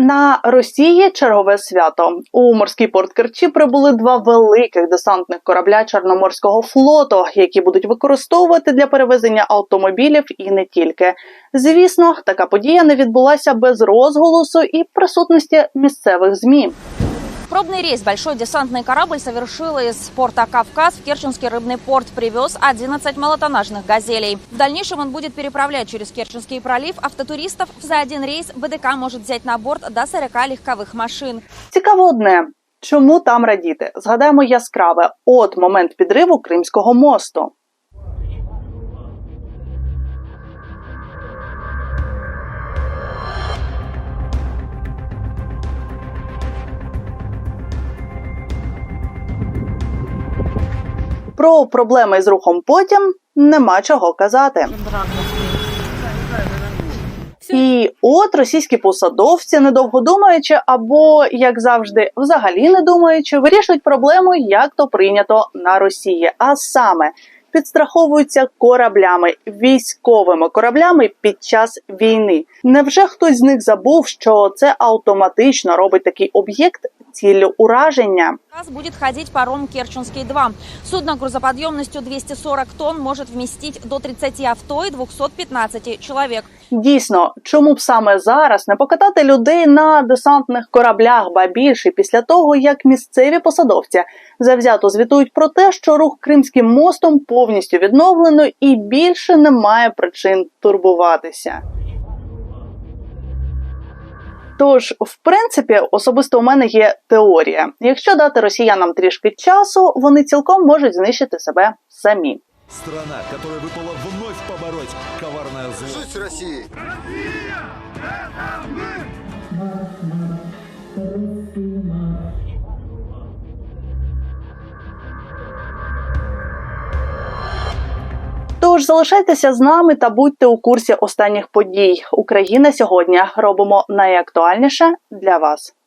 На Росії чергове свято у морський порт Керчі прибули два великих десантних корабля Чорноморського флоту, які будуть використовувати для перевезення автомобілів і не тільки. Звісно, така подія не відбулася без розголосу і присутності місцевих змі. Пробный рейс большой десантный корабль совершил из порта Кавказ в Керченский рыбный порт. Привез 11 малотоннажных «Газелей». В дальнейшем он будет переправлять через Керченский пролив автотуристов. За один рейс ВДК может взять на борт до 40 легковых машин. Цікаво одне. Чому там радіти? Згадаємо яскраве. От момент підриву Кримського мосту. Про проблеми з рухом потім нема чого казати. І от російські посадовці, недовго думаючи, або як завжди, взагалі не думаючи, вирішують проблему, як то прийнято на Росії, а саме підстраховуються кораблями, військовими кораблями під час війни. Невже хтось з них забув, що це автоматично робить такий об'єкт ціллю ураження? Раз будет ходить паром Керченский-2. Судно грузоподъемностью 240 тонн может вместить до 30 авто и 215 человек. Дійсно, чому б саме зараз не покатати людей на десантних кораблях, ба більше після того, як місцеві посадовці завзято звітують про те, що рух Кримським мостом повністю відновлено і більше немає причин турбуватися. Тож, в принципі, особисто у мене є теорія: якщо дати росіянам трішки часу, вони цілком можуть знищити себе самі. Страна, яка випала вновь побороть коварное зло. Жить России! Тож залишайтеся з нами та будьте у курсі останніх подій. Україна сьогодні робимо найактуальніше для вас.